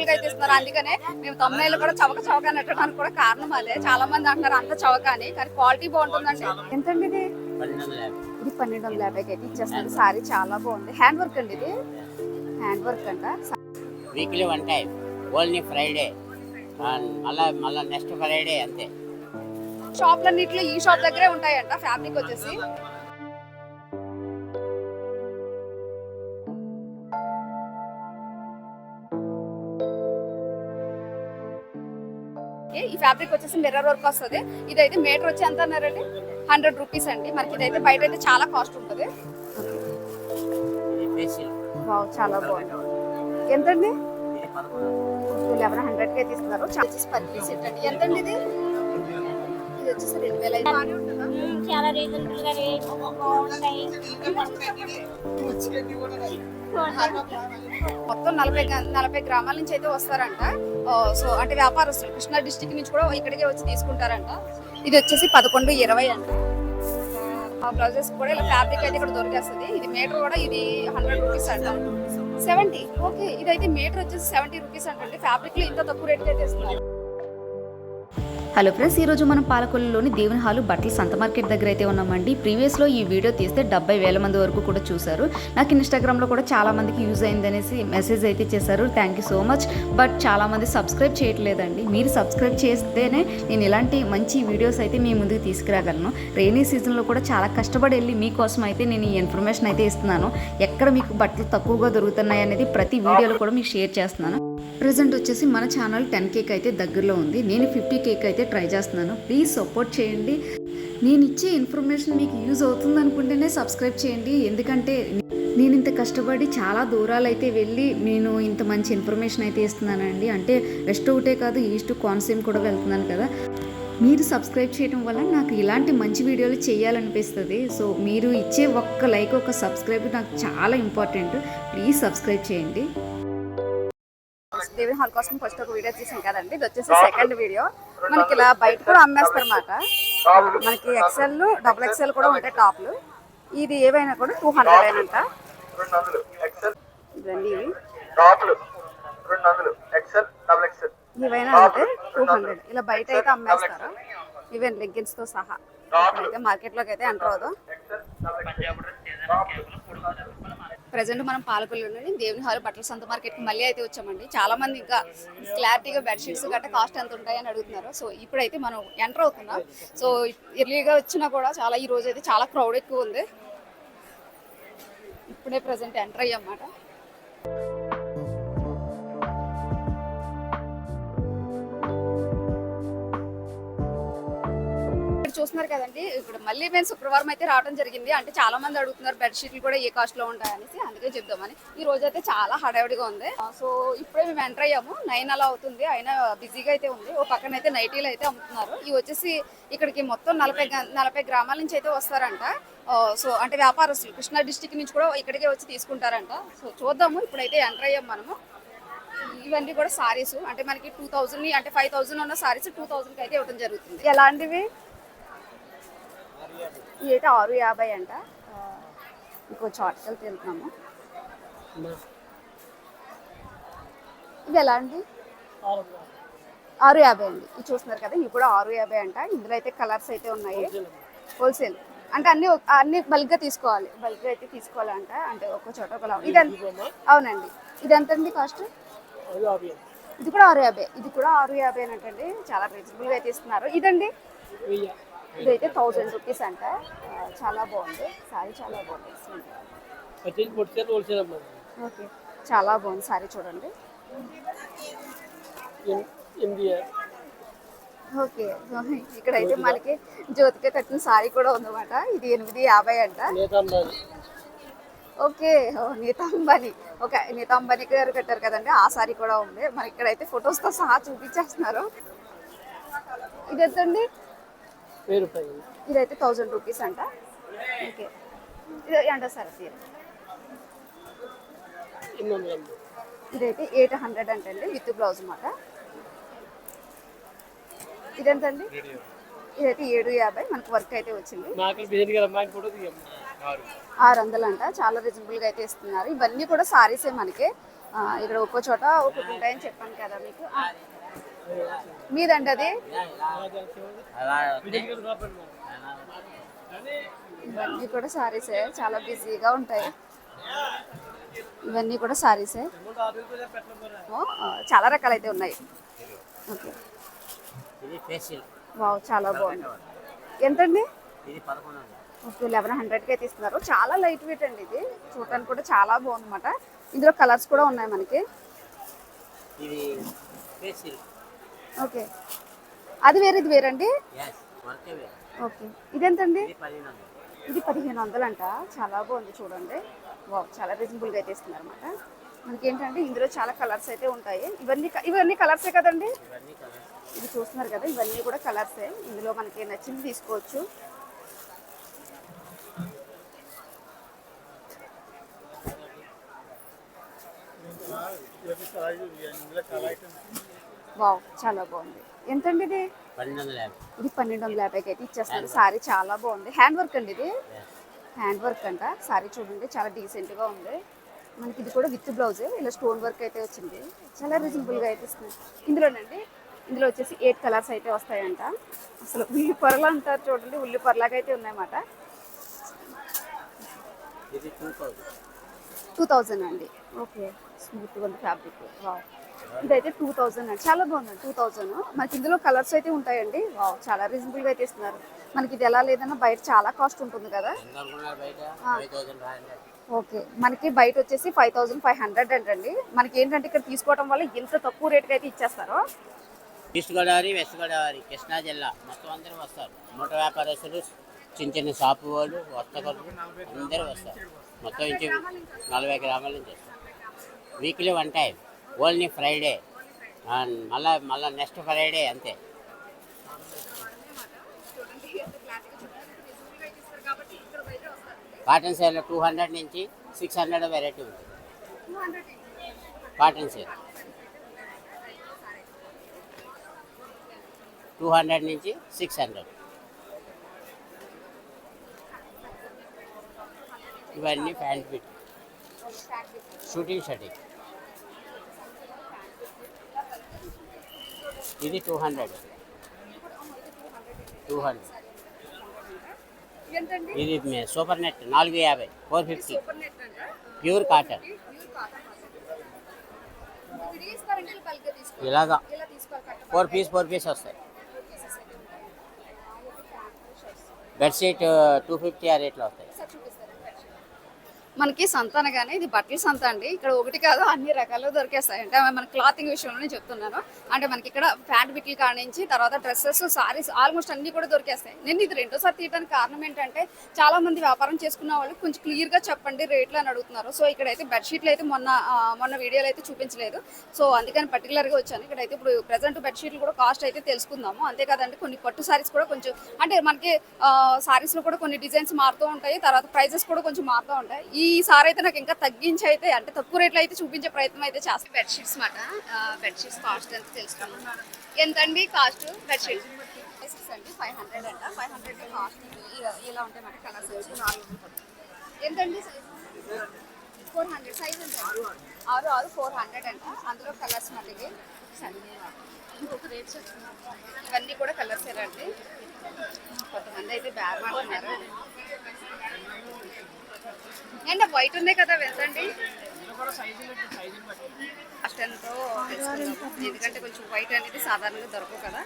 రీజనబుల్గా అయితే ఇస్తున్నారు అందుకనే మేము తొమ్మిది కూడా చవక చవక అని పెట్టడానికి కూడా కారణం అదే. చాలా మంది అంటున్నారు అంత చవక అని కానీ క్వాలిటీ బాగుంటుందండి. ఎంతండి ఇది? ఇది పన్నెండు వందల యాభైకి అయితే ఇచ్చేస్తుంది. సారీ చాలా బాగుంది. హ్యాండ్ వర్క్ అండి ఇది? హ్యాండ్ వర్క్ అంట. Weekly one time. Only Friday. మళ్ళా మళ్ళా నెక్స్ట్ ఫ్రైడే అంతే. షాప్లన్నిట్లో ఈ షాప్ దగ్గరే ఉంటాయంట ఫ్యాబ్రిక్ వచ్చేసి. ఫ్యాబ్రిక్ వచ్చేసి మిర్రర్ వర్క్ వస్తుంది. ఇదైతే మీటర్ వచ్చి ఎంత అన్నారండి? హండ్రెడ్ రూపీస్ అండి. మనకి ఇదైతే బయట అయితే చాలా కాస్ట్ ఉంటుంది. చాలా బాగుంది. ఎంతండి? లెవెన్ హండ్రెడ్కి తీసుకున్నారు చార్జెస్ పర్ పీస్ ఏంటండి ఎంతండి ఇది? ఇది వచ్చేసి రెండు వేల ఐదు బాగానే చాలా రీజనబుల్గా రేట్ బాగుంటాయి. మొత్తం నలభై నలభై గ్రామాల నుంచి అయితే వస్తారంట. సో అంటే వ్యాపారస్తులు కృష్ణా డిస్టిక్ నుంచి కూడా ఇక్కడికే వచ్చి తీసుకుంటారంట. ఇది వచ్చేసి పదకొండు ఇరవై అంట. ఆ బ్లౌజెస్ కూడా ఇలా ఫ్యాబ్రిక్ అయితే ఇక్కడ దొరికేస్తుంది. ఇది మీటర్ కూడా ఇది హండ్రెడ్ రూపీస్ అంట. సెవెంటీ ఓకే ఇదైతే మీటర్ వచ్చేసి సెవెంటీ రూపీస్ అంటే ఫ్యాబ్రిక్లో ఇంత తక్కువ రేట్ అయితే ఇస్తున్నారు హలో ఫ్రెండ్స్ ఈరోజు మనం పాలకొల్లులోని దేవుని హాలు బట్టల సంత మార్కెట్ దగ్గర అయితే ఉన్నామండి. ప్రీవియస్లో ఈ వీడియో తీస్తే డెబ్బై వేల మంది వరకు కూడా చూశారు. నాకు ఇన్స్టాగ్రామ్లో కూడా చాలా మందికి యూజ్ అయిందనేసి మెసేజ్ అయితే చేశారు. Thank you so much but చాలామంది సబ్స్క్రైబ్ చేయట్లేదండి. మీరు సబ్స్క్రైబ్ చేస్తేనే నేను ఇలాంటి మంచి వీడియోస్ అయితే మీ ముందుకు తీసుకురాగలను. రైనీ సీజన్లో కూడా చాలా కష్టపడి వెళ్ళి మీకోసం అయితే నేను ఈ ఇన్ఫర్మేషన్ అయితే ఇస్తున్నాను. ఎక్కడ మీకు బట్టలు తక్కువగా దొరుకుతున్నాయి అనేది ప్రతి వీడియోలో కూడా మీకు షేర్ చేస్తున్నాను. ప్రజెంట్ వచ్చేసి మన ఛానల్ టెన్ కేక్ అయితే దగ్గరలో ఉంది. నేను ఫిఫ్టీ కేక్ అయితే ట్రై చేస్తున్నాను. ప్లీజ్ సపోర్ట్ చేయండి. నేను ఇచ్చే ఇన్ఫర్మేషన్ మీకు యూజ్ అవుతుంది అనుకుంటేనే సబ్స్క్రైబ్ చేయండి. ఎందుకంటే నేను ఇంత కష్టపడి చాలా దూరాలు అయితే వెళ్ళి నేను ఇంత మంచి ఇన్ఫర్మేషన్ అయితే ఇస్తున్నానండి. అంటే వెస్ట్ ఒకటే కాదు ఈస్ట్ కోనసీమ కూడా వెళ్తున్నాను కదా. మీరు సబ్స్క్రైబ్ చేయడం వల్ల నాకు ఇలాంటి మంచి వీడియోలు చేయాలనిపిస్తుంది. సో మీరు ఇచ్చే ఒక్క లైక్ ఒక సబ్స్క్రైబ్ నాకు చాలా ఇంపార్టెంట్ ప్లీజ్ సబ్స్క్రైబ్ చేయండి. దేవి హాల్ కోసం ఫస్ట్ ఒక వీడియో తీసాం కదండి ఇది వచ్చేసి సెకండ్ వీడియో మనకి ఇలా బయట కూడా అమ్మేస్తారు అన్నమాట మనకి ఎక్సెల్ డబుల్ ఎక్సెల్ కూడా ఉంటాయి టాప్లు. ఇది ఏవైనా కూడా టూ హండ్రెడ్ అయినంట ఇదండి ఇవి. ఇవైనా అంటే టూ హండ్రెడ్ ఇలా బయట అయితే అమ్మేస్తారు. ఈవెన్ లెగ్గిన్స్తో సహా. అయితే మార్కెట్లోకి అయితే ఎంటర్ అవుదాం. ప్రజెంట్ మనం పాలకొల్లులోని దేవుని హాల్ బట్టల సంత మార్కెట్కి మళ్ళీ అయితే వచ్చామండి. చాలా మంది ఇంకా క్లారిటీగా బెడ్షీట్స్ గట్రా కాస్ట్ ఎంత ఉంటాయని అడుగుతున్నారు. సో ఇప్పుడైతే మనం ఎంటర్ అవుతున్నాం. సో ఎర్లీగా వచ్చినా కూడా చాలా ఈ రోజు అయితే చాలా క్రౌడ్ ఎక్కువ ఉంది. ఇప్పుడే ప్రజెంట్ ఎంటర్ అయ్యామాట చూస్తున్నారు కదండి. ఇప్పుడు మళ్ళీ మేము శుక్రవారం అయితే రావడం జరిగింది. అంటే చాలా మంది అడుగుతున్నారు బెడ్షీట్లు కూడా ఏ కాస్ట్లో ఉంటాయనేసి. అందుకే చెప్దామని. ఈ రోజు అయితే చాలా హడావిడిగా ఉంది. సో ఇప్పుడే మేము ఎంటర్ అయ్యాము. నైన్ అలా అవుతుంది. అయినా బిజీగా అయితే ఉంది. ఓ పక్కన అయితే నైటీలు అయితే అమ్ముతున్నారు. ఇవి వచ్చేసి ఇక్కడికి మొత్తం నలభై నలభై గ్రామాల నుంచి అయితే వస్తారంట. సో అంటే వ్యాపారస్తులు కృష్ణా డిస్టిక్ నుంచి కూడా ఇక్కడికే వచ్చి తీసుకుంటారంట. సో చూద్దాము. ఇప్పుడైతే ఎంటర్ అయ్యాం మనము. ఇవన్నీ కూడా సారీస్ అంటే మనకి టూ థౌజండ్ అంటే ఫైవ్ థౌజండ్ ఉన్న సారీస్ టూ థౌసండ్కి అయితే ఇవ్వడం జరుగుతుంది. ఎలాంటివి? ఇవి అయితే ఆరు యాభై అంట. ఇంకో చాట్కెళ్తే వెళ్తున్నాము. ఇది ఎలా అండి? ఆరు యాభై అండి. ఇది చూస్తున్నారు కదా ఇవి కూడా ఆరు యాభై అంట. ఇందులో అయితే కలర్స్ అయితే ఉన్నాయి. హోల్సేల్ అంటే అన్ని అన్ని బల్క్గా తీసుకోవాలి. బల్క్గా అయితే తీసుకోవాలంట. అంటే ఒక్క చోట ఒకలా. ఇది అవునండి. ఇది ఎంత అండి కాస్ట్ ఇది కూడా ఆరు యాభై. ఇది కూడా ఆరు యాభై అంటండి చాలా రీజనబుల్గా అయితే ఇస్తున్నారు. ఇదండి? ఇదైతే థౌజండ్ రూపీస్ అంట. చాలా బాగుంది. సారీ చాలా బాగుంది. ఓకే. చాలా బాగుంది సారీ చూడండి. ఓకే. ఇక్కడైతే మనకి జ్యోతిక కట్టిన సారీ కూడా ఉందన్నమాట. ఇది ఎనిమిది యాభై అంట. ఓకే. నీతా అంబానీ ఓకే నీతా అంబానీ గారు కట్టారు కదండి ఆ సారీ కూడా ఉంది. మరి ఇక్కడైతే ఫొటోస్తో సహా చూపించేస్తున్నారు. ఇది ఎంతండి వెయ్యి రూపాయలు. ఇదైతే థౌజండ్ రూపీస్ అంట. ఓకే. ఇది అంట సార్ ఇదైతే ఎయిట్ హండ్రెడ్ అంటండి విత్ బ్లౌజ్ అన్నమాట ఇదెంతండి? ఇదైతే ఏడు యాభై మనకు వర్క్ అయితే వచ్చింది. ఆరు. వందలు అంట చాలా రీజనబుల్గా అయితే ఇస్తున్నారు. ఇవన్నీ కూడా సారీసే మనకి. ఇక్కడ ఒక్కో చోట ఒక్కొక్క ఉంటాయని చెప్పాను కదా మీకు. మీదండి అది ఇవన్నీ కూడా సారీసే చాలా బిజీగా ఉంటాయి. ఇవన్నీ కూడా సారీసే చాలా రకాలు అయితే ఉన్నాయి. ఓకే. వావ్ చాలా బాగుంది. ఎంతండి? ఓకే లెవెన్ హండ్రెడ్కి అయితే ఇస్తున్నారు చాలా లైట్ వెయిట్ అండి ఇది. చూడటానికి కూడా చాలా బాగుందన్నమాట. ఇందులో కలర్స్ కూడా ఉన్నాయి మనకి. ఇది ఫేషియల్ ఓకే. అది వేరే ఇది వేరండి. ఓకే. ఇదెంతండి? ఇది పదిహేను వందలు. ఇది పదిహేను వందలు అంట చాలా బాగుంది చూడండి. వావ్ చాలా రీజనబుల్గా అయితే ఇస్తున్నారు అనమాట మనకి ఏంటంటే ఇందులో చాలా కలర్స్ అయితే ఉంటాయి. ఇవన్నీ ఇవన్నీ కలర్సే కదండి? ఇది చూస్తున్నారు కదా ఇవన్నీ కూడా కలర్సే ఇందులో మనకి నచ్చింది తీసుకోవచ్చు. వావ్ చాలా బాగుంది. ఎంతండి ఇది పన్నెండు వందల యాభై. ఇది పన్నెండు వందల యాభైకి అయితే ఇచ్చేస్తారు సారీ చాలా బాగుంది. హ్యాండ్ వర్క్ అండి ఇది? హ్యాండ్ వర్క్ అంట. సారీ చూడండి చాలా డీసెంట్గా ఉంది. మనకి ఇది కూడా విత్ బ్లౌజ్ ఇలా స్టోన్ వర్క్ అయితే వచ్చింది. చాలా రీజనబుల్గా అయితే ఇస్తుంది. ఇందులోనండి ఇందులో వచ్చేసి ఎయిట్ కలర్స్ అయితే వస్తాయంట. అసలు ఉల్లి పొరలు అంటారు చూడండి ఉల్లి పొరలాగా అయితే ఉన్నాయన్నమాట. ఇది టూ థౌజండ్ టూ థౌజండ్ అండి. ఓకే స్మూత్గా ఉంది ఫ్యాబ్రిక్ వావ్ ఇదైతే టూ థౌజండ్ అండి. చాలా బాగుందండి టూ థౌజండ్ మనకి ఇందులో కలర్స్ అయితే ఉంటాయండి. వావ్ చాలా రీజనబుల్గా అయితే ఇస్తున్నారు. మనకి ఇది ఎలా లేదన్నా బయట చాలా కాస్ట్ ఉంటుంది కదా. Ah. ఓకే మనకి బయట వచ్చేసి ఫైవ్ థౌసండ్ ఫైవ్ హండ్రెడ్ అంటండి మనకి ఏంటంటే ఇక్కడ తీసుకోవడం వల్ల ఇంత తక్కువ రేట్కి అయితే ఇచ్చేస్తారు. ఈస్ట్ గోదావరి వెస్ట్ గోదావరి కృష్ణా జిల్లా. మొత్తం అందరూ వస్తారు. మూట వ్యాపారస్తులు చిన్న చిన్న షాపు వాళ్ళు వర్తకులు అందరూ వస్తారు. మొత్తం ఇంచు నలభై గ్రామాల నుంచి వస్తారు. Weekly one time only Friday. మళ్ళా మళ్ళా నెక్స్ట్ ఫ్రైడే అంతే. కాటన్ సేల్ టూ హండ్రెడ్ నుంచి సిక్స్ హండ్రెడ్ వెరైటీ ఉంది కాటన్ సేల్. టూ హండ్రెడ్ నుంచి సిక్స్ హండ్రెడ్. ఇవన్నీ ప్యాంట్ ఫిట్. షూటింగ్ షర్టింగ్ ఇది టూ హండ్రెడ్. Two hundred. ఎంతండి? ఇది మే- సూపర్ నెట్ నాలుగు యాభై ఫోర్ ఫిఫ్టీ. Pure cotton. ఇలాగా. ఇలా తీసుకోవాలి కట్ట ఫోర్ పీస్ ఫోర్ పీస్ వస్తాయి. బెడ్షీట్ టూ ఫిఫ్టీ ఆ రేట్లో వస్తాయి. మనకి సంత అనగానే ఇది బట్టల సంత అండి. ఇక్కడ ఒకటి కాదు అన్ని రకాలు దొరికేస్తాయి. అంటే మన క్లాతింగ్ విషయంలోనే చెప్తున్నాను. అంటే మనకి ఇక్కడ ప్యాంట్ బిట్లు కాడ నుంచి తర్వాత డ్రెస్సెస్ సారీస్ ఆల్మోస్ట్ అన్ని కూడా దొరికేస్తాయి. నేను ఇది రెండోసారి తీయడానికి కారణం ఏంటంటే చాలా మంది వ్యాపారం చేసుకున్న వాళ్ళు కొంచెం క్లియర్గా చెప్పండి రేట్లు అని అడుగుతున్నారు. సో ఇక్కడైతే బెడ్షీట్లు అయితే మొన్న మొన్న వీడియోలో అయితే చూపించలేదు. సో అందుకని పర్టికులర్గా వచ్చాను. ఇక్కడైతే ఇప్పుడు ప్రెసెంట్ బెడ్షీట్లు కూడా కాస్ట్ అయితే తెలుసుకుందాము. అంతే కదండి కొన్ని పట్టు సారీస్ కూడా కొంచెం అంటే మనకి సారీస్లో కూడా కొన్ని డిజైన్స్ మారుతూ ఉంటాయి. తర్వాత ప్రైజెస్ కూడా కొంచెం మారుతూ ఉంటాయి. ఈ సారీ అయితే నాకు ఇంకా తగ్గించి అయితే అంటే తక్కువ రేట్లో అయితే చూపించే ప్రయత్నం అయితే చేస్తాను బెడ్షీట్స్ మాట. బెడ్షీట్స్ కాస్ట్ ఎంత తెలుసుకున్నాను ఎంతండి కాస్ట్ బెడ్షీట్? సిక్స్ అండి ఫైవ్ హండ్రెడ్ అంట. ఫైవ్ హండ్రెడ్ కాస్ట్ ఇలా ఉంటాయి మాట కలర్స్ వచ్చి నాలుగు ఎంతండి ఫోర్ హండ్రెడ్. సైజ్ ఎంత? ఆరు ఆరు. ఫోర్ హండ్రెడ్ అంట. అందులో కలర్స్ మళ్ళీ ఇంకొక రేట్స్ ఇవన్నీ కూడా కలర్స్ అండి. కొంతమంది అయితే బ్యాగ్ అంటున్నారు ఏంటి వైట్ ఉన్నాయి కదా వెళ్తండి. తెలుసుకుందాము ఎందుకంటే కొంచెం వైట్ అనేది సాధారణంగా దొరకవు కదా.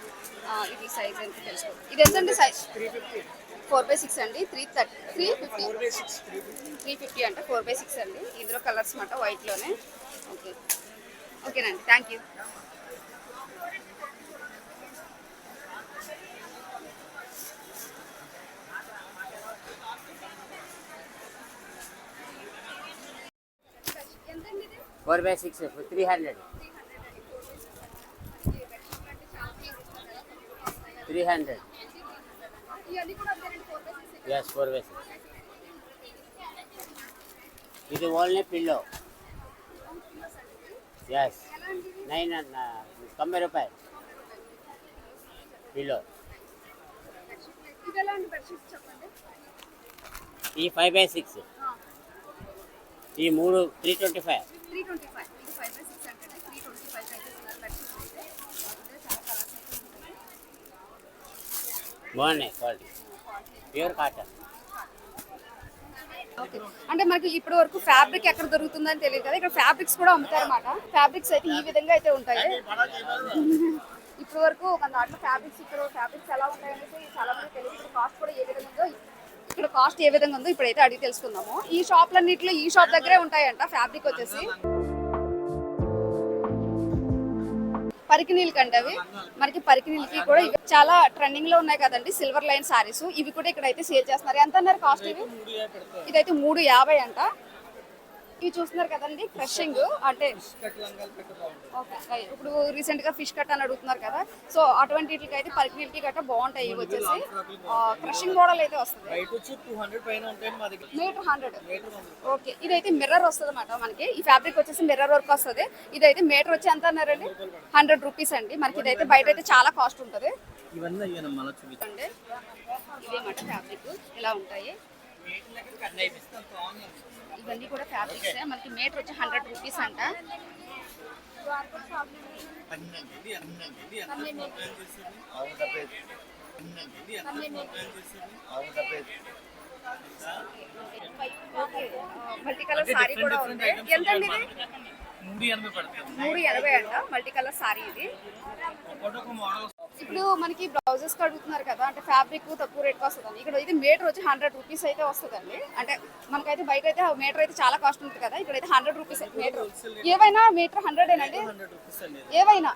ఇది సైజ్ ఎంత తెలుసుకో ఇది ఎంతండి సైజ్ ఫోర్ బై సిక్స్ అండి. Three thirty three fifty three fifty అంటే ఫోర్ బై సిక్స్ అండి. ఇందులో కలర్స్ మాట వైట్లోనే ఓకే ఓకేనండి thank you four by six three hundred. Three hundred. Four by six yes four by six ఇది only pillow yes nine తొంభై రూపాయలు. Pillow ఈ ఫైవ్ బై సిక్స్ ఈ మూడు three twenty five three twenty five ఇది five by six అంటే three twenty five అయితే ఇస్తున్నారు బెడ్షీట్స్ అయితే అందులో చాలా కలర్స్ అయితే ఉంటాయి బాగున్నాయి క్వాలిటీ. Pure cotton. ఓకే. అంటే మనకి ఇప్పటి వరకు ఫ్యాబ్రిక్ ఎక్కడ దొరుకుతుందని తెలియదు కదా ఇక్కడ ఫ్యాబ్రిక్స్ కూడా అమ్ముతారు అనమాట ఫ్యాబ్రిక్స్ అయితే ఈ విధంగా అయితే ఉంటాయి. ఇప్పటి వరకు మన దాంట్లో ఫ్యాబ్రిక్స్ ఇక్కడ ఫ్యాబ్రిక్స్ ఎలా ఉంటాయి అనేసి చాలా మంది తెలియదు. కాస్ట్ కూడా ఏ విధంగా ఉందో ఇక్కడ కాస్ట్ ఏ విధంగా ఉందో ఇప్పుడైతే అడిగి తెలుసుకుందాము. ఈ షాప్లన్నింటిలో ఈ షాప్ దగ్గరే ఉంటాయంట ఫ్యాబ్రిక్ వచ్చేసి. పరికినీళ్ళు కంటే అవి. మనకి పరికినీళ్ళకి కూడా ఇవి చాలా ట్రెండింగ్లో ఉన్నాయి కదండి సిల్వర్ లైన్ సారీస్ ఇవి కూడా ఇక్కడ అయితే సేల్ చేస్తున్నారు ఎంత అన్నారు కాస్ట్ ఇవి ఇదైతే మూడు యాభై అంట. ఇవి చూస్తున్నారు కదండి క్రషింగ్ అంటే. ఇప్పుడు రీసెంట్గా ఫిష్ కట్ అని అడుగుతున్నారు కదా సో అటువంటి వీటికి అయితే పరికినీళ్ళకి గట్రా బాగుంటాయి ఇవి వచ్చేసి. క్రషింగ్ మోడల్ అయితే వస్తుంది. మీటర్ హండ్రెడ్ ఓకే ఇదైతే మిర్రర్ వస్తుంది అన్నమాట మనకి. ఈ ఫ్యాబ్రిక్ వచ్చేసి మిర్రర్ వర్క్ వస్తుంది. ఇదైతే మీటర్ వచ్చి ఎంత అన్నారండి? హండ్రెడ్ రూపీస్ అండి. మనకి ఇదైతే బయట అయితే చాలా కాస్ట్ ఉంటుంది. ఇవన్నీ అండి ఇదేమాట ఫ్యాబ్రిక్ ఇలా ఉంటాయి? ఇవన్నీ కూడా ఫ్యాబ్రిక్స్ మనకి మీటర్ వచ్చి హండ్రెడ్ రూపీస్ అంట మల్టీ కలర్ సారీ కూడా ఉంది ఎంతండి ఇది మూడు ఎనభై అంట మల్టీ కలర్ సారీ ఇది ఇప్పుడు మనకి బ్లౌజెస్ అడుగుతున్నారు కదా అంటే ఫ్యాబ్రిక్ తక్కువ రేట్ వస్తుందండి. ఇక్కడ ఇది మీటర్ వచ్చి హండ్రెడ్ రూపీస్ అయితే వస్తుందండి. అంటే మనకైతే బయట అయితే మీటర్ అయితే చాలా కాస్ట్ ఉంటుంది కదా ఇక్కడ అయితే హండ్రెడ్ రూపీస్ మీటర్ ఏవైనా మీటర్ హండ్రెడ్ ఏనండి ఏవైనా?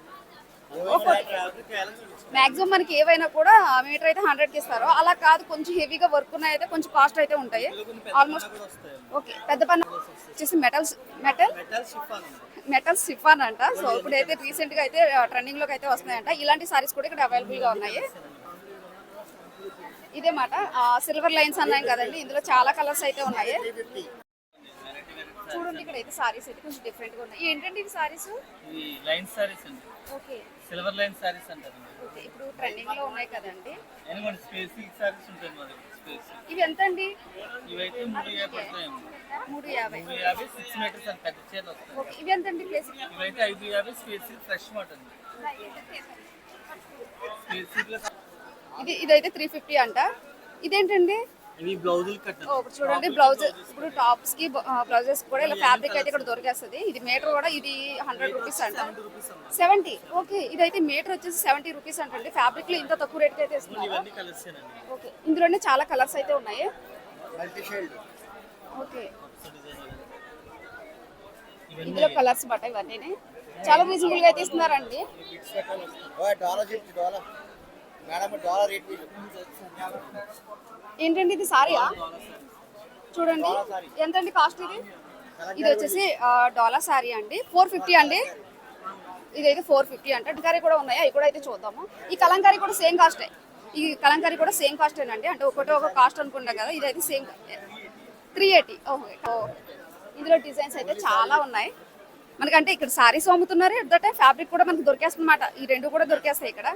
మాక్సిమం మనకి ఏవైనా కూడా మీటర్ అయితే హండ్రెడ్కి ఇస్తారు. అలా కాదు కొంచెం హెవీగా వర్క్ ఉన్నాయి అయితే కొంచెం కాస్ట్ అయితే ఉంటాయి. ఆల్మోస్ట్ ఓకే పెద్ద పని వచ్చేసి మెటల్స్ మెటల్ మెటల్ సిఫాన్ అంట. సో ఇప్పుడు అయితే రీసెంట్గా అయితే ట్రెండింగ్లోకి అయితే వస్తున్నాయంట. ఇలాంటి సారీస్ కూడా ఇక్కడ అవైలబుల్గా ఉన్నాయి. ఇదే మాట. సిల్వర్ లైన్స్ అన్నాయి కదండి. ఇందులో చాలా కలర్స్ అయితే ఉన్నాయి. చూడండి ఇక్కడ అయితే సారీస్ అయితే కొంచెం డిఫరెంట్గా ఉన్నాయి. ఏంటండి ఇవి సారీస్ ఈ లైన్ సారీస్ అండి. సిల్వర్ లైన్ సారీస్ అంటారు ఇప్పుడు ట్రెండింగ్లో ఉన్నాయి కదండి. అండ్ మన స్పేస్ సారీస్ ఉంటాయి మా దగ్గర స్పేస్ ఇవి ఎంత అండి ఇవైతే మూడు యాభై పడతాయండి మూడు యాభై. మూడు యాభై సిక్స్ మీటర్స్ అండి పెద్ద చీరలు వస్తాయి ఓకే ఇవి ఎంత అండి ప్లేస్ ఇవైతే ఐదు యాభై స్పేస్ ఫ్రెష్ మాట అండి. ఇది ఇదైతే త్రీ ఫిఫ్టీ అంట. ఇదేంటండి? ఇవి బ్లౌజులు కట్ట ఓ, ఇప్పుడు చూడండి బ్లౌజ్ ఇప్పుడు టాప్స్కి బ్లౌజెస్ కూడా ఇలా ఫ్యాబ్రిక్ అయితే ఇక్కడ దొరికేస్తుంది. ఇది మీటర్ కూడా ఇది హండ్రెడ్ రూపీస్ అంట. సెవెంటీ ఓకే ఇదైతే మీటర్ వచ్చేసి సెవెంటీ రూపీస్ అంటండి. ఫ్యాబ్రిక్లో ఇంత తక్కువ రేట్ అయితే ఇస్తున్నారు? ఇవన్నీ కలర్స్ అండి ఓకే ఇందులోనే చాలా కలర్స్ అయితే ఉన్నాయి. Multi shade okay. ఇందులో కలర్స్ బట్ట ఇవన్నీ చాలా రీజనబుల్గా అయితే ఇస్తున్నారండి. ఏంటండి ఇది సారీయా చూడండి. ఎంతండి కాస్ట్ ఇది? ఇది వచ్చేసి డాలర్ సారీ అండి. ఫోర్ ఫిఫ్టీ అండి. ఇదైతే ఫోర్ ఫిఫ్టీ అంటే. కలంకారీ కూడా ఉన్నాయి? అవి కూడా అయితే చూద్దాము. ఈ కలంకారీ కూడా సేమ్ కాస్టే ఈ కలంకారీ కూడా సేమ్ కాస్టేనండి అంటే ఒకటి ఒక కాస్ట్ అనుకుంటాం కదా ఇదైతే సేమ్ త్రీ ఎయిటీ ఓకే ఇందులో డిజైన్స్ అయితే చాలా ఉన్నాయి. మనకంటే ఇక్కడ సారీస్ అమ్ముతున్నారు ఎట్ ద టైం ఫ్యాబ్రిక్ కూడా మనకి దొరికేస్తుంది ఈ రెండు కూడా దొరికేస్తాయి ఇక్కడ.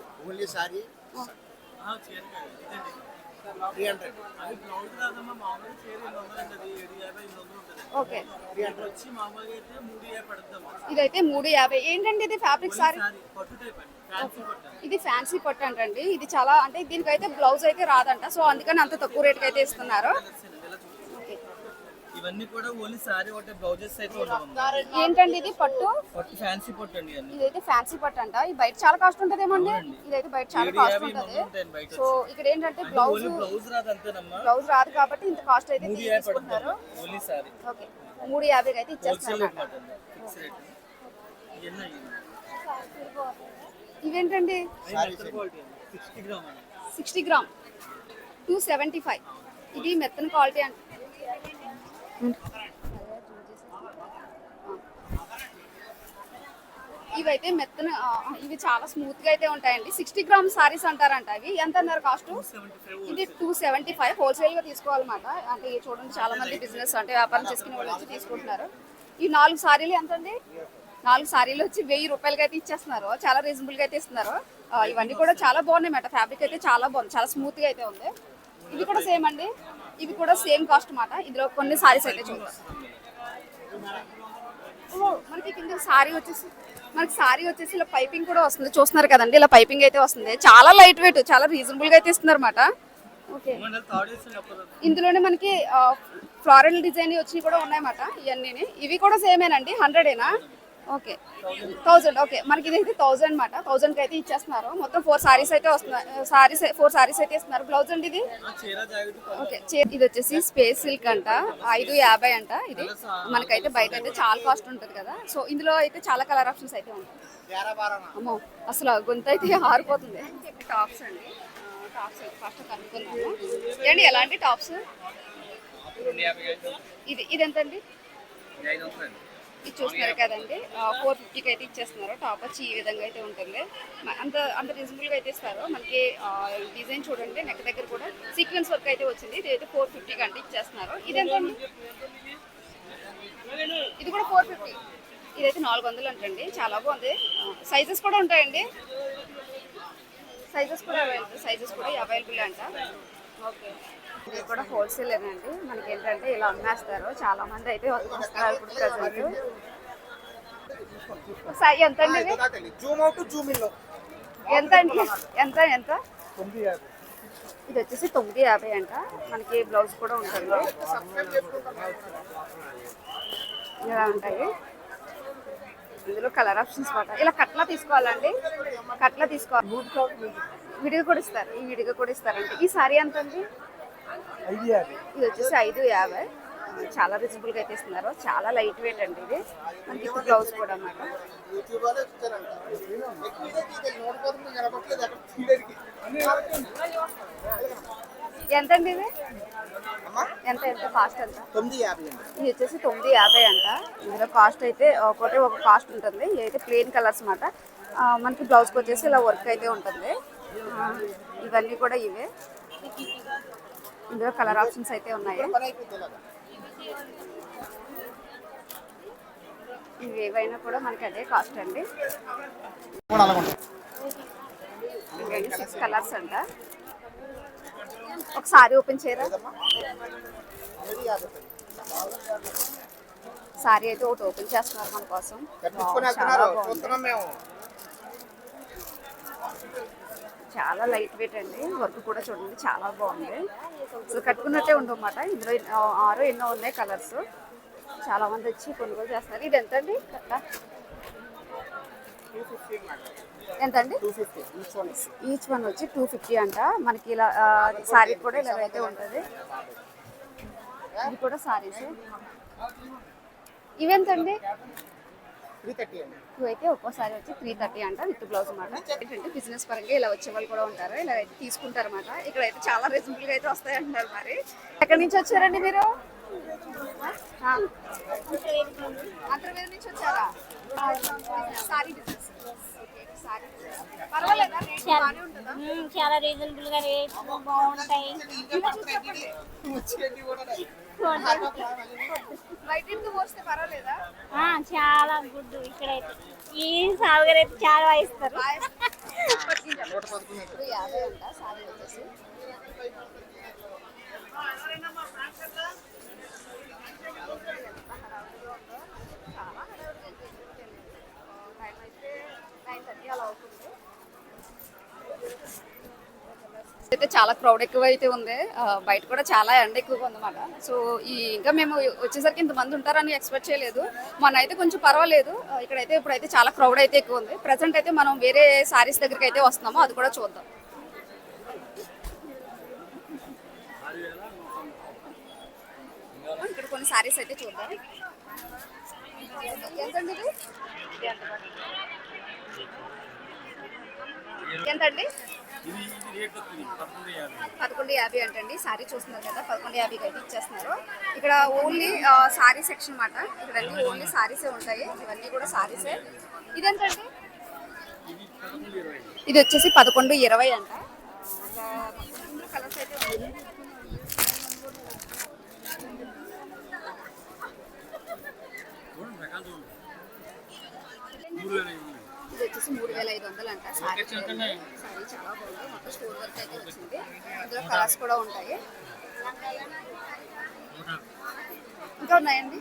త్రీ హండ్రెడ్ ఓకే ఇదైతే మూడు యాభై. ఏంటండి ఇది ఫ్యాబ్రిక్ సారీ? ఇది ఫ్యాన్సీ పట్టు అంటండి. ఇది చాలా అంటే దీనికైతే బ్లౌజ్ అయితే రాదంట. సో అందుకని అంత తక్కువ రేట్కి అయితే ఇస్తున్నారు. ఇవన్నీ కూడా ఓన్లీ సారీ ఒకటే బ్లౌజెస్ అయితే ఏంటండి ఇది పట్టు? పట్టు ఫ్యాన్సీ పట్టు అండి ఇదైతే ఫ్యాన్సీ పట్టు అంట. ఇది బయట చాలా కాస్ట్ ఉంటుందేమో అండి? ఇదైతే బయట చాలా కాస్ట్ ఉంటుంది. సో ఇక్కడ ఏంటంటే బ్లౌజ్ బ్లౌజ్ రాదు అంతేనమ్మా. బ్లౌజ్ రాదు కాబట్టి ఇంత కాస్ట్ అయితే పడుతుంది. Only saree okay. మూడు యాభైకి అయితే ఇవన్నీ ఇవేంటండి? Sixty gram. Two seventy five. ఇది మెత్తన క్వాలిటీ అంట. ఇవైతే మెత్తన ఇవి చాలా స్మూత్గా అయితే ఉంటాయండి. సిక్స్టీ గ్రామ్ సారీస్ అంటారంట అవి. ఎంత అన్నారు కాస్ట్ ఇది టూ సెవెంటీ ఫైవ్ హోల్సేల్గా తీసుకోవాలన్నమాట. అంటే చూడండి చాలా మంది బిజినెస్ అంటే వ్యాపారం చేసుకునే వాళ్ళు వచ్చి తీసుకుంటున్నారు. ఈ నాలుగు సారీలు ఎంత అండి నాలుగు సారీలు వచ్చి వెయ్యి రూపాయలకి అయితే ఇచ్చేస్తున్నారు. చాలా రీజనబుల్గా అయితే ఇస్తున్నారు. ఇవన్నీ కూడా చాలా బాగున్నాయి మేడం ఫ్యాబ్రిక్ అయితే చాలా బాగుంది. చాలా స్మూత్గా అయితే ఉంది. ఇది కూడా సేమ్ అండి? ఇవి కూడా సేమ్ కాస్ట్ మాట. ఇందులో కొన్ని సారీస్ అయితే చూద్దాం మనకి కింద సారీ వచ్చేసి మనకి సారీ వచ్చేసి ఇలా పైపింగ్ కూడా వస్తుంది. చూస్తున్నారు కదండి ఇలా పైపింగ్ అయితే వస్తుంది. చాలా లైట్ వెయిట్ చాలా రీజనబుల్గా అయితే ఇస్తున్నారు అనమాట ఓకే. ఇందులోనే మనకి ఫ్లారల్ డిజైన్ వచ్చి కూడా ఉన్నాయన్నమాట ఇవన్నీ ఇవి కూడా సేమేనండి హండ్రెడేనా ఓకే. Thousand okay. మనకి ఇది థౌజండ్ అనమాట థౌజండ్కి అయితే ఇచ్చేస్తున్నారు. మొత్తం ఫోర్ సారీస్ అయితే వస్తున్నాయి సారీస్ ఫోర్ సారీస్ అయితే ఇస్తున్నారు. బ్లౌజ్ అండి ఇది? ఓకే. చే- ఇది వచ్చేసి స్పేస్ సిల్క్ అంట. ఐదు యాభై అంట ఇది. మనకైతే బయట అయితే చాలా కాస్ట్ ఉంటుంది కదా. సో ఇందులో అయితే చాలా కలర్ ఆప్షన్స్ అయితే ఉంటాయి. అమ్మో అసలు గొంతు అయితే ఆరిపోతుంది. టాప్స్ అండి. టాప్స్ అయితే ఫస్ట్ కనుక్కున్నాము ఏంటి ఎలాంటి టాప్స్ ఇది. ఇది ఎంతండి ఇది చూస్తున్నారు కదండి ఫోర్ ఫిఫ్టీకి అయితే ఇచ్చేస్తున్నారు. టాప్ వచ్చి ఈ విధంగా అయితే ఉంటుంది. అంత అంత రీజనబుల్గా అయితే ఇస్తారు. మనకి డిజైన్ చూడండి నెక్ దగ్గర కూడా సీక్వెన్స్ వర్క్ అయితే వచ్చింది. ఇది అయితే ఫోర్ ఫిఫ్టీకి అంటే ఇచ్చేస్తున్నారు. ఇది ఎంత ఇది కూడా ఫోర్ ఫిఫ్టీ ఇదైతే నాలుగు వందలు అంటండి. చాలా బాగుంది. సైజెస్ కూడా ఉంటాయండి. సైజెస్ కూడా అవైలబుల్ సైజెస్ కూడా అవైలబుల్ అంట. ఓకే ఇది కూడా హోల్సేల్ అండి. మనకి ఏంటంటే ఇలా అమ్మేస్తారు. చాలా మంది అయితే వస్తున్నారు ఇప్పుడు ప్రజెంట్ ఎంత అండి ఎంత అండి? ఎంత ఎంత? ఇది వచ్చేసి తొమ్మిది యాభై అంట. మనకి బ్లౌజ్ కూడా ఉంటుంది. ఇలా ఉంటాయి. ఇందులో కలర్ ఆప్షన్స్ మాట. ఇలా కట్లా తీసుకోవాలండి. కట్లా తీసుకోవాలి. విడిగా కూడా ఇస్తారు. ఈ విడిగా కూడా ఇస్తారండి ఈ సారీ ఎంత అండి? ఇది వచ్చేసి ఐదు యాభై. చాలా రీజనబుల్గా అయితే ఇస్తున్నారు చాలా లైట్ వెయిట్ అండి ఇది. మనకి బ్లౌజ్ కూడా అన్నమాట. ఎంత అండి ఇది? ఎంత ఎంత కాస్ట్ ఎంత? తొమ్మిది యాభై ఇది వచ్చేసి తొమ్మిది యాభై అంట. ఇందులో కాస్ట్ అయితే ఒకటి ఒక కాస్ట్ ఉంటుంది. ఇది అయితే ప్లెయిన్ కలర్స్ అన్నమాట. మనకి బ్లౌజ్కి వచ్చేసి ఇలా వర్క్ అయితే ఉంటుంది. ఆ, ఇవన్నీ కూడా ఇవే. ఇందులో కలర్ ఆప్షన్స్ అయితే ఉన్నాయి. ఇవి ఏవైనా కూడా మనకి అదే కాస్ట్ అండి. సిక్స్ కలర్స్ అంట. ఒకసారి ఓపెన్ చేయరా? సారీ అయితే ఒకటి ఓపెన్ చేస్తున్నారు మన కోసం కట్టించుకొని వావ్, చాలా లైట్ వెయిట్ అండి. వర్క్ కూడా చూడండి చాలా బాగుంది. సో కట్టుకున్నట్టే ఉండమాట ఇందులో ఎన్నో- ఆరు ఎన్నో ఉన్నాయి కలర్స్. చాలా మంది వచ్చి కొనుగోలు చేస్తారు ఇది ఎంత అండి కట్ట? ఎంత అండి two fifty each one each one వచ్చి టూ ఫిఫ్టీ అంట. మనకి ఇలా సారీ కూడా ఇలా అయితే ఉంటుంది. ఇది కూడా సారీస్. ఇవెంతండి అండి. ఇవైతే ఒక్కోసారి వచ్చి త్రీ థర్టీ అంట విత్ బ్లౌజ్ అనమాట ఏంటంటే బిజినెస్ పరంగా ఇలా వచ్చే వాళ్ళు కూడా ఉంటారు ఇలా అయితే తీసుకుంటారు అనమాట ఇక్కడ అయితే చాలా రీజనబుల్గా అయితే వస్తాయి అంటారు మరి. ఎక్కడి నుంచి వచ్చారండి మీరు. అంతర్వేది నుంచి వచ్చారా? సారీ బిజినెస్ రేట్ చాలా రీజనబుల్గా రేట్స్ బాగుంటాయి. చాలా గుడ్ ఇక్కడైతే ఈ సాగుగారు అయితే చాలా వాయిస్తారు. యాభై అంట సారీ వచ్చేసి టైం అయితే నైన్ థర్టీ అలా అవుతుంది అయితే చాలా క్రౌడ్ ఎక్కువ అయితే ఉంది బయట కూడా చాలా ఎండ ఎక్కువగా ఉందన్నమాట సో ఈ ఇంకా మేము వచ్చేసరికి ఇంతమంది ఉంటారని ఎక్స్పెక్ట్ చేయలేదు. మొన్న అయితే కొంచెం పర్వాలేదు. ఇక్కడైతే ఇప్పుడైతే చాలా క్రౌడ్ అయితే ఎక్కువ ఉంది. ప్రజెంట్ అయితే మనం వేరే సారీస్ దగ్గరికి అయితే వస్తున్నాము. అది కూడా చూద్దాం. ఇక్కడ కొన్ని సారీస్ అయితే చూద్దాం. ఎంతండి ఇది? ఎంతండి? పదకొండు యాభై. అంటండి. సారీ చూస్తున్నారు కదా పదకొండు యాభైకి అయితే ఇచ్చేస్తున్నారు. ఇక్కడ ఓన్లీ సారీ సెక్షన్ అన్నమాట ఇక్కడ అన్ని ఓన్లీ సారీసే ఉంటాయి. ఇవన్నీ కూడా సారీసే. ఇదెంతండి? ఇది వచ్చేసి పదకొండు ఇరవై అంట. కలర్స్ అయితే. ఇది వచ్చేసి మూడు వేల ఐదు వందలు అంట సారీ సారీ చాలా బాగుంది. మొత్తం స్టోర్ వర్క్ అయితే వచ్చింది. అందులో కలర్స్ కూడా ఉంటాయి. ఇంకా ఉన్నాయండి?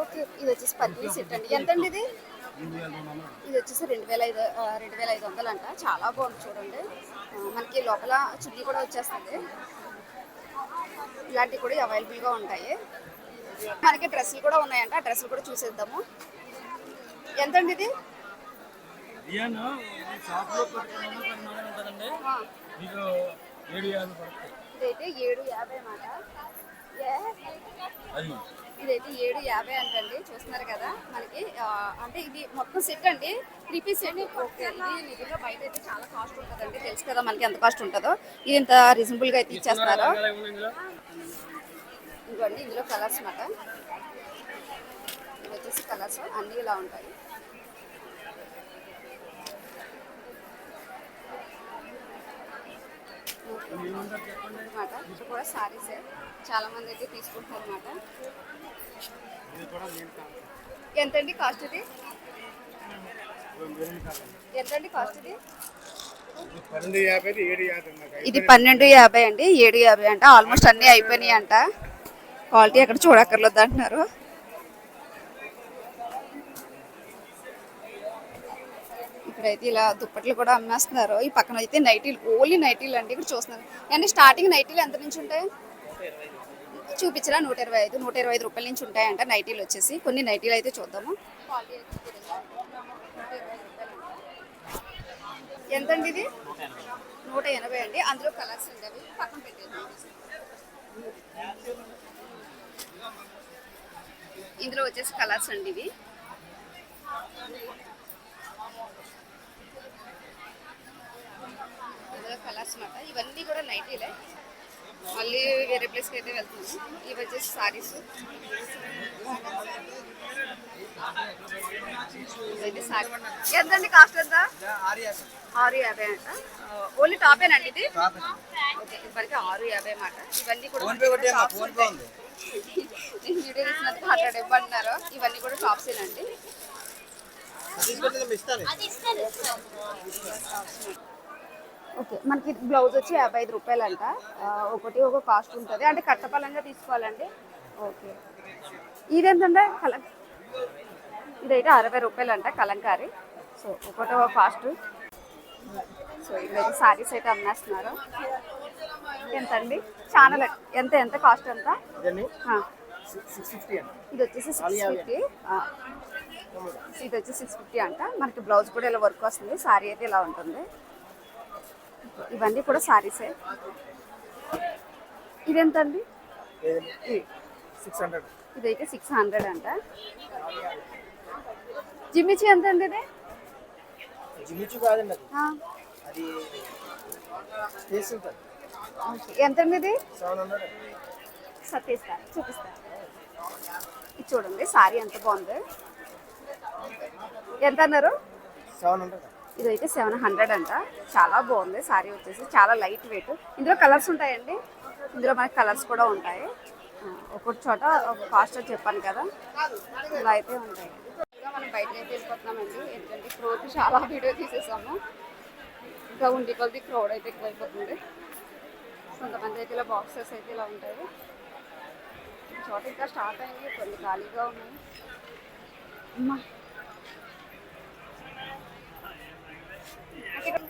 ఓకే ఇది వచ్చేసి పద్దెనిమిది సెట్ అండి. ఎంత అండి ఇది? ఇది వచ్చేసి రెండు వేల ఐదు రెండు వేల ఐదు వందలు అంట చాలా బాగుంది చూడండి. మనకి లోపల చున్నీ కూడా వచ్చేస్తుంది. ఇలాంటివి కూడా అవైలబుల్గా ఉంటాయి. మనకి డ్రెస్సులు కూడా ఉన్నాయంట. ఆ డ్రెస్సులు కూడా చూసేద్దాము. ఎంత అండి ఇది? బియ్యాన్? షాప్లో ఉంటుందండి. మీకు ఏడు యాభై పడుతుంది ఇదైతే ఏడు యాభై అన్నమాట. ఇదైతే ఏడు యాభై అంటండి. చూస్తున్నారు కదా మనకి. అంటే ఇది మొత్తం సెట్ అండి. త్రీ పీస్ సెట్ ఓకే ఇది నిజంగా బయట అయితే చాలా కాస్ట్ ఉంటుందండి. తెలుసు కదా మనకి ఎంత కాస్ట్ ఉంటుందో. ఇది ఇంత రీజనబుల్గా అయితే ఇచ్చేస్తారు? ఇదిగోండి ఇందులో కలర్స్ అన్నమాట. ఇవి వచ్చేసి కలర్స్ అన్నీ ఇలా ఉంటాయి. అనమాట ఇది కూడా సారీసే చాలా మంది అయితే తీసుకుంటున్నారు అనమాట ఎంతండి కాస్ట్ ఇది? ఎంతండి కాస్ట్ ఇది? ఇది పన్నెండు యాభై అండి ఏడు యాభై అంట. ఆల్మోస్ట్ అన్నీ అయిపోయినాయి అంట. క్వాలిటీ అక్కడ చూడక్కర్లేదు అంటున్నారు. ఇక్కడైతే ఇలా దుప్పట్లు కూడా అమ్మేస్తున్నారు. ఈ పక్కన అయితే నైటీలు ఓన్లీ నైటీలు అండి ఇక్కడ చూస్తున్నారు. అండి స్టార్టింగ్ నైటీలు ఎంత నుంచి ఉంటాయి? చూపించరా? నూట ఇరవై ఐదు నూట ఇరవై ఐదు రూపాయల నుంచి ఉంటాయంట నైటీలు వచ్చేసి. కొన్ని నైటీలు అయితే చూద్దాము. ఎంతండి ఇది? నూట ఎనభై. అండి. అందులో కలర్స్ అండి అవి పక్కన పెట్టేది ఇందులో వచ్చేసి కలర్స్ అండి ఇవి. ఇందులో కలర్స్ మాట ఇవన్నీ కూడా నైటీలే. మళ్ళీ వేరే ప్లేస్కి అయితే వెళ్తున్నాము ఇవి వచ్చేసి సారీస్. ఇదైతే సారీ. ఎంతండి కాస్ట్ ఎంత? ఆరు యాభై అంట. ఓన్లీ టాపేనండి ఇది? ఓకే ఇప్పటికి ఆరు యాభై మాట ఇవన్నీ కూడా. నేను వీడియో తీసినందుకు హండ్రెడ్ ఇవ్వమంటున్నారు ఇవన్నీ కూడా షాప్సేనండి ఓకే మనకి బ్లౌజ్ వచ్చి యాభై ఐదు రూపాయలు అంట ఒకటి ఒక కాస్ట్ ఉంటుంది. అంటే కట్టపలంగా తీసుకోవాలండి? ఓకే. ఇదేంటంటే కల ఇదైతే అరవై రూపాయలు అంట కలంకారీ. సో ఒకటి ఒక కాస్ట్. సో ఇదైతే సారీస్ అయితే అమ్మేస్తున్నారు. ఎంత అండి ఛానల్ ఎంత ఎంత కాస్ట్ ఎంత ఇది వచ్చేసి సిక్స్ ఫిఫ్టీ ఇది వచ్చి సిక్స్ ఫిఫ్టీ అంట. మనకి బ్లౌజ్ కూడా ఇలా వర్క్ వస్తుంది. సారీ అయితే ఇలా ఉంటుంది. ఇవన్నీ కూడా సారీసే ఇదెంత అండి ఇదైతే సిక్స్ హండ్రెడ్ అంట. జిమ్మిచి ఎంత అండి ఇది కాదండి అది. ఎంత అండి ఇది? సెవెన్ హండ్రెడ్ సతీస్తా చూపిస్తా. ఇది చూడండి సారీ ఎంత బాగుంది. ఎంత అన్నారు సెవెన్ హండ్రెడ్ ఇదైతే సెవెన్ హండ్రెడ్ అంట. చాలా బాగుంది. సారీ వచ్చేసి చాలా లైట్ వెయిట్. ఇందులో కలర్స్ ఉంటాయండి. ఇందులో మనకి కలర్స్ కూడా ఉంటాయి. ఒక్కొక్క చోట ఒక కాస్ట్ చెప్పాను కదా. ఇలా అయితే ఉంటాయి. మనం బయట అయితే వెళ్ళిపోతున్నామండి. ఎందుకంటే క్రోత్ చాలా వీడియో తీసేసాము. ఇంకా ఉండి కొద్ది క్రౌడ్ అయితే ఎక్కువైపోతుంది. కొంతమంది అయితే ఇలా బాక్సెస్ అయితే ఇలా ఉంటాయి. చోట ఇంకా స్టార్ట్ అయింది. కొన్ని ఖాళీగా ఉన్నాయి. అమ్మా. Cái.